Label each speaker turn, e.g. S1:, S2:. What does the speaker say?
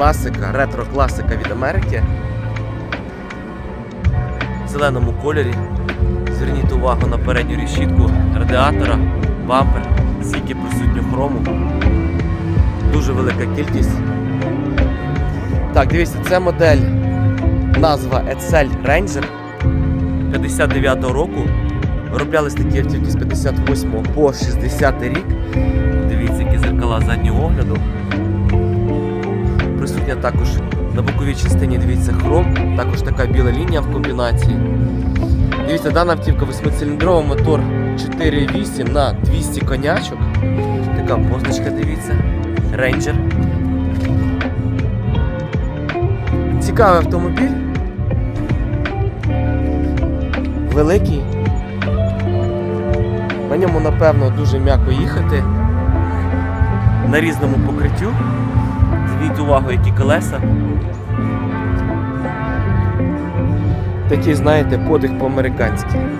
S1: класика, ретро-класика від Америки. В зеленому кольорі. Зверніть увагу на передню решітку радіатора, бампер, стільки присутньо хрому. Дуже велика кількість. Так, дивіться, це модель, назва Edsel Ranger 59-го року. Вироблялись такі автівки з 58 по 60 рік. Дивіться, які зеркала заднього огляду. Присутня також на боковій частині, дивіться, хром, також така біла лінія в комбінації. Дивіться, дана автівка 8-циліндровий мотор 4.8 на 200 конячок. Така позначка, дивіться. Ranger. Цікавий автомобіль. Великий. На ньому, напевно, дуже м'яко їхати. На різному покриттю. Зверніть увагу, які колеса. Такий, знаєте, подих по-американськи.